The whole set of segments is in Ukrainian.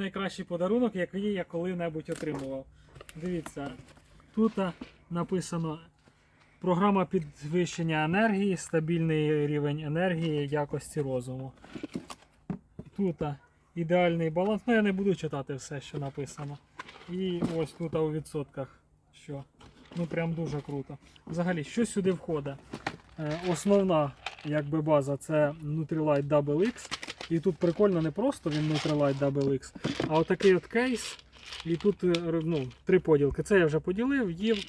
Найкращий подарунок, який я коли-небудь отримував. Дивіться, тут написано програма підвищення енергії, стабільний рівень енергії, якості розуму. Тут ідеальний баланс. Ну я не буду читати все, що написано. І ось тут у відсотках. Що. Ну прям дуже круто. Взагалі, що сюди входить? Е, Основна якби база це Nutrilite Double X. І тут прикольно не просто він Nutrilite Double X, а отакий от кейс. І тут е, ну, три поділки. Це я вже поділив, їв.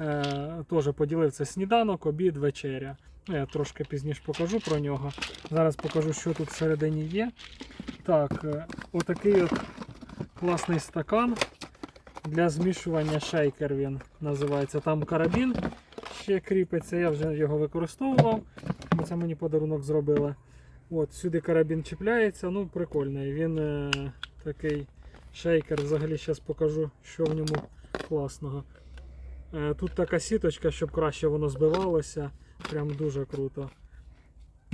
Е, теж поділив це сніданок, обід, вечеря. Ну, я трошки пізніше покажу про нього. Зараз покажу, що тут всередині є. Так, е, отакий от класний стакан для змішування шейкер він називається. Там карабін ще кріпиться, я вже його використовував. Це мені подарунок зробили. От, сюди карабін чіпляється, ну прикольний. Він е, такий шейкер. Взагалі зараз покажу, що в ньому класного. Е, тут така сіточка, щоб краще воно збивалося. Прям дуже круто.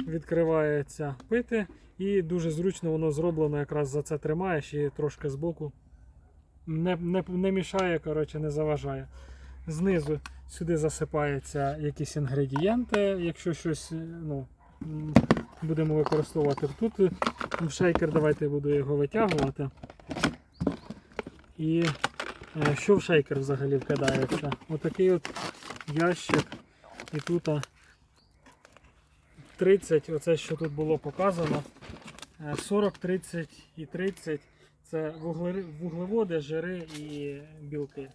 Відкривається пити і дуже зручно воно зроблено, якраз за це тримаєш і трошки збоку. Не, не, не мішає, коротше, не заважає. Знизу сюди засипаються якісь інгредієнти, якщо щось ну, будемо використовувати. Тут е, в шейкер, давайте буду його витягувати. І е, що в шейкер взагалі вкидається? Отакий от ящик. І тут 30, оце що тут було показано. е, 40, 30 і 30 це вуглеводи, жири і білки.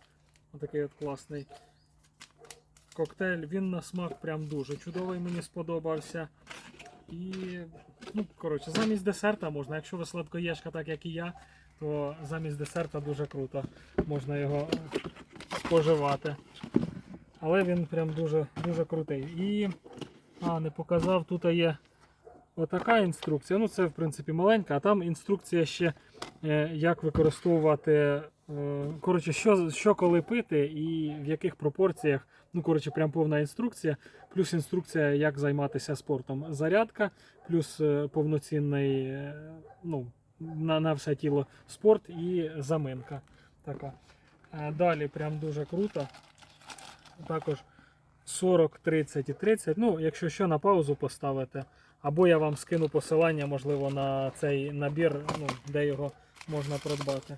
Отакий от класний коктейль. Він на смак прям дуже чудовий, мені сподобався. І, ну, коротше, замість десерта можна. Якщо ви сладкоєшка, так як і я, то замість десерта дуже круто. Можна його споживати. Але він прям дуже, дуже крутий. І, а, не показав, тут є отака інструкція. Ну, це, в принципі, маленька, а там інструкція ще, е, як використовувати. Е, Коротше, що, що коли пити і в яких пропорціях. Ну, коротше, прям повна інструкція. Плюс інструкція, як займатися спортом. Зарядка, плюс е, повноцінний е, ну, на, на все тіло спорт і заминка. Така. Далі прям дуже круто. Також 40, 30 і 30. Ну, якщо що, на паузу поставити. Або я вам скину посилання, можливо, на цей набір, ну, де його можна придбати.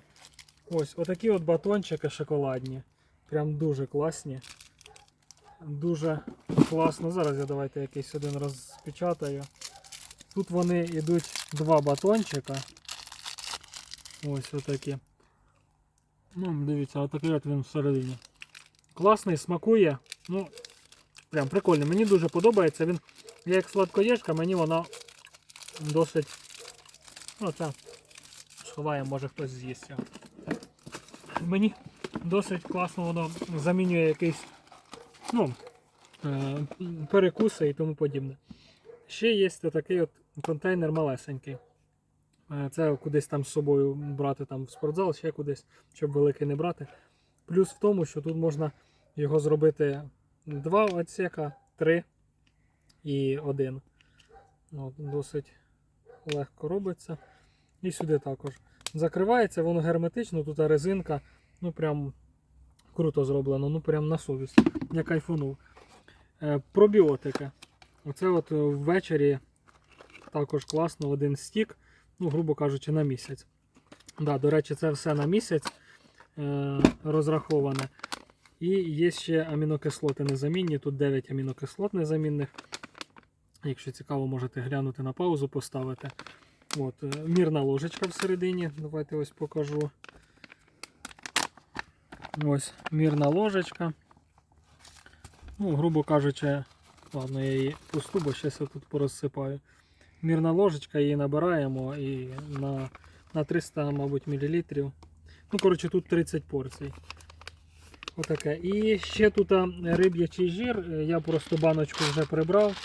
Ось, отакі от батончики шоколадні. Прям дуже класні. Дуже класно. Зараз я давайте якийсь один розпечатаю. Тут вони йдуть два батончика. Ось отакі. Ну, дивіться, отакий от він всередині. Класний, смакує. Ну, прям прикольний. Мені дуже подобається. Він, як сладкоєшка, мені вона досить. Ну, це сховає, може хтось з'їсть його. Мені досить класно воно замінює якийсь ну, е, перекуси і тому подібне. Ще є такий от контейнер малесенький. Е, Це кудись там з собою брати там в спортзал, ще кудись, щоб великий не брати. Плюс в тому, що тут можна його зробити два отсека, три і один. От, досить легко робиться. І сюди також. Закривається, воно герметично, тут резинка, ну прям круто зроблено, ну прям на совість. Я кайфанув. Е, пробіотики. Оце от ввечері також класно, один стік, ну, грубо кажучи, на місяць. Да, до речі, це все на місяць е, розраховане. І є ще амінокислоти незамінні. Тут 9 амінокислот незамінних. Якщо цікаво, можете глянути на паузу, поставити. От, е, мірна ложечка всередині. Давайте ось покажу. Ось мірна ложечка. Ну, грубо кажучи, ладно, я її пусту, бо зараз я тут порозсипаю. Мірна ложечка, її набираємо і на, на 300, мабуть, мл. Ну, коротше, тут 30 порцій. Отаке. І ще тут риб'ячий жир. Е, Я просто баночку вже прибрав.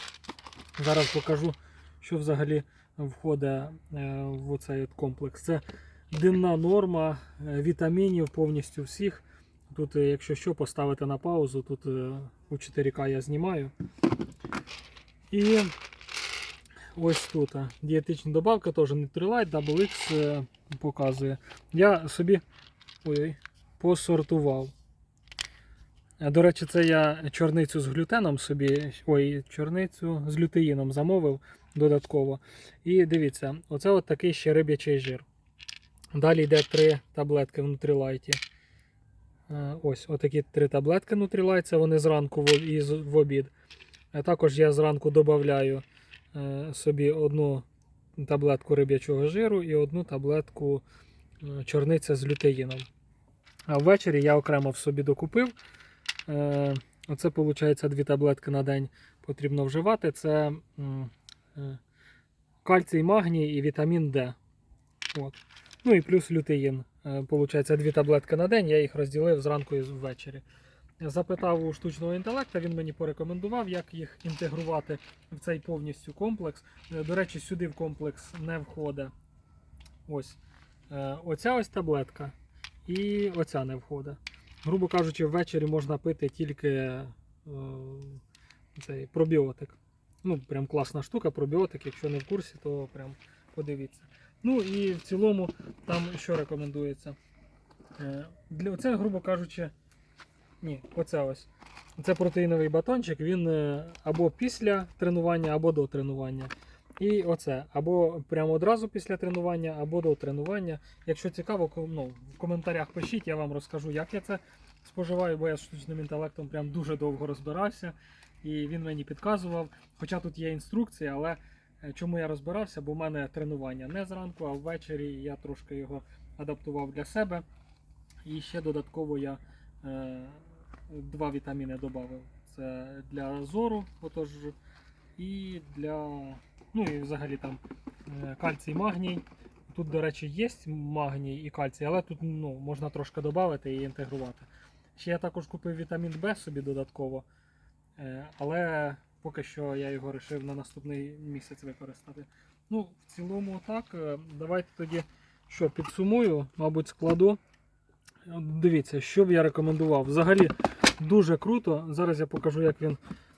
Зараз покажу, що взагалі входить е, в цей комплекс. Це денна норма е, вітамінів повністю всіх. Тут, е, якщо що, поставити на паузу, тут у 4К я знімаю. І ось тут дієтична добавка, теж Nutrilite, Double X, показує. Я собі ой, посортував. Е, До речі, це я чорницю з глютеном собі, ой, чорницю з лютеїном замовив додатково. І дивіться, оце от такий ще риб'ячий жир. Далі йде три таблетки в Нутрілайті. Е, Ось, отакі три таблетки Nutrilite, це вони зранку і в обід. Е, Також я зранку додаю собі одну таблетку риб'ячого жиру і одну таблетку чорниця з лютеїном. А ввечері я окремо в собі докупив. Е, Оце, виходить, дві таблетки на день потрібно вживати. Це е, кальцій, магній і вітамін Д. От. Ну і плюс лютеїн. Е, Получається дві таблетки на день, я їх розділив зранку і ввечері. Запитав у штучного інтелекту, він мені порекомендував, як їх інтегрувати в цей повністю комплекс. До речі, сюди в комплекс не входить. Ось. Оця ось таблетка. І оця не входить. Грубо кажучи, ввечері можна пити тільки е, цей пробіотик. Ну, прям класна штука, пробіотик. Якщо не в курсі, то прям подивіться. Ну і в цілому там що рекомендується. Е, Для це, грубо кажучи, ні, оце ось. Це протеїновий батончик, він е, або після тренування, або до тренування. І оце, або прямо одразу після тренування, або до тренування. Якщо цікаво, ну, в коментарях пишіть, я вам розкажу, як я це споживаю, бо я з штучним інтелектом прям дуже довго розбирався. І він мені підказував. Хоча тут є інструкція, але е, чому я розбирався? Бо в мене тренування не зранку, а ввечері я трошки його адаптував для себе. І ще додатково я е, два вітаміни додав. Це для зору, отож, і для. Ну і взагалі там е, кальцій, магній. Тут, до речі, є магній і кальцій, але тут ну, можна трошки додати і інтегрувати. Ще я також купив вітамін Б собі додатково, е, але поки що я його вирішив на наступний місяць використати. Ну, в цілому так. Е, Давайте тоді що, підсумую, мабуть, складу. Дивіться, що б я рекомендував. Взагалі дуже круто. Зараз я покажу, як він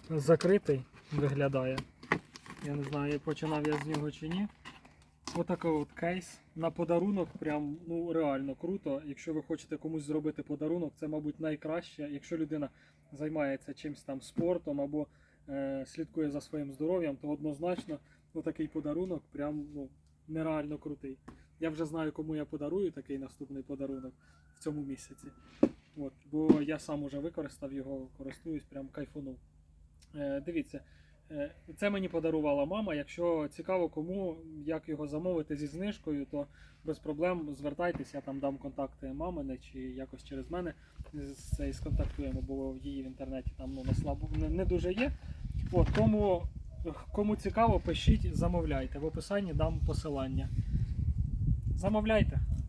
закритий виглядає. Я не знаю, починав я з нього чи ні. Отакий от кейс на подарунок, прям ну реально круто. Якщо ви хочете комусь зробити подарунок, це, мабуть, найкраще. Якщо людина займається чимось там спортом або е, слідкує за своїм здоров'ям, то однозначно ну, такий подарунок прям ну, нереально крутий. Я вже знаю, кому я подарую такий наступний подарунок в цьому місяці. От, бо я сам уже використав його, користуюсь, прям кайфанув. Е, дивіться, це мені подарувала мама. Якщо цікаво, кому як його замовити зі знижкою, то без проблем звертайтеся, я там дам контакти мамини чи якось через мене з- цей сконтактуємо, бо її в інтернеті там ну, не, слабо, не, не дуже є. От, тому кому цікаво, пишіть, замовляйте. В описанні дам посилання. Замовляйте.